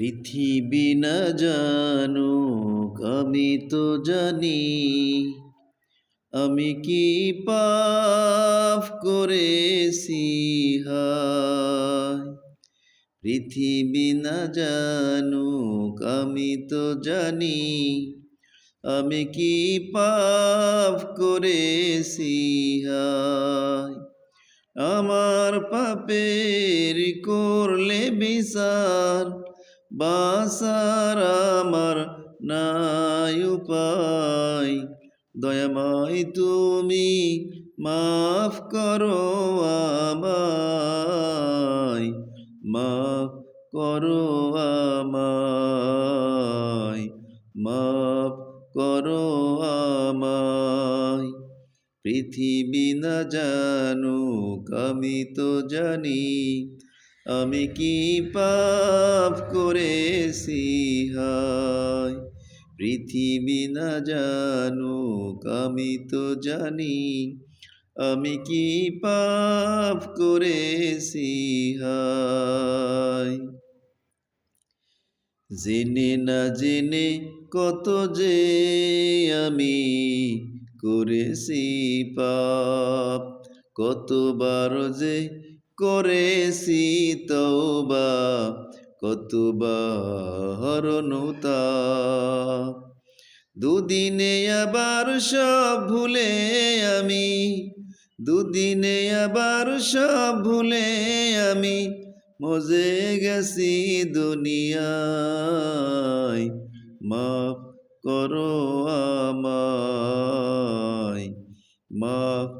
পৃথিবী না জানুক, আমি তো জানি। আমি কি পাপ করেছি? পৃথিবী না জানুক, আমি তো জানি। আমি কি পাপ করেছি? আমার পাপের করলে বিচার বাসার আমার নাই উপায়। দয়াময় তুমি মাফ করো আমায়, মাফ করো আমায়, মাফ করো আমায়। পৃথিবী না জানুক, আমি তো জানি আমি কি পাপ করেছি? হায়, পৃথিবী না জানুক, আমি তো জানি। আমি কি পাপ করেছি? হায়, জেনে না জেনে কত যে আমি করেছি পাপ, কতবার যে করেছি তওবা কতবার দুদিনে আবার সব ভুলে আমি, দুদিনে আবার সব ভুলে আমি, মজে গেছি দুনিয়ায়, মাফ করো আমায়, মাফ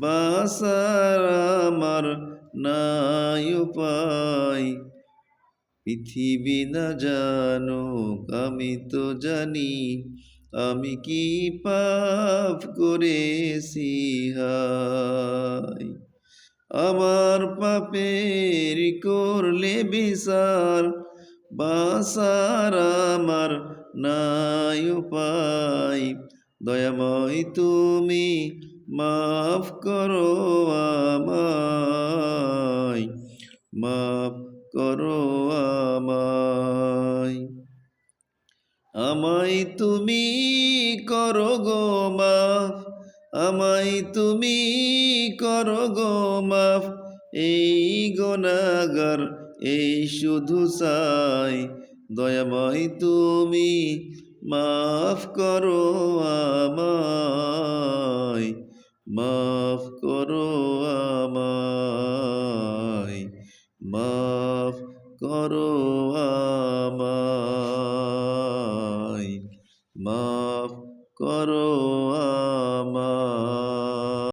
বাসার আমার নাই উপায়। পৃথিবী না জানো আমি তো জানি আমি কি পাপ করেছি, হায়। আমার পাপের করলে বিচার, বাসার আমার নাই উপায়। দয়াময় তুমি মাফ করো আমায়, মাফ করো আমায়। আমায় তুমি করো গো মাফ, আমায় তুমি করো গো মাফ। এই গোনাগার, এই শুধু চাই, দয়াময় তুমি মাফ করো আমায় মাফ করো আমায় মাফ করো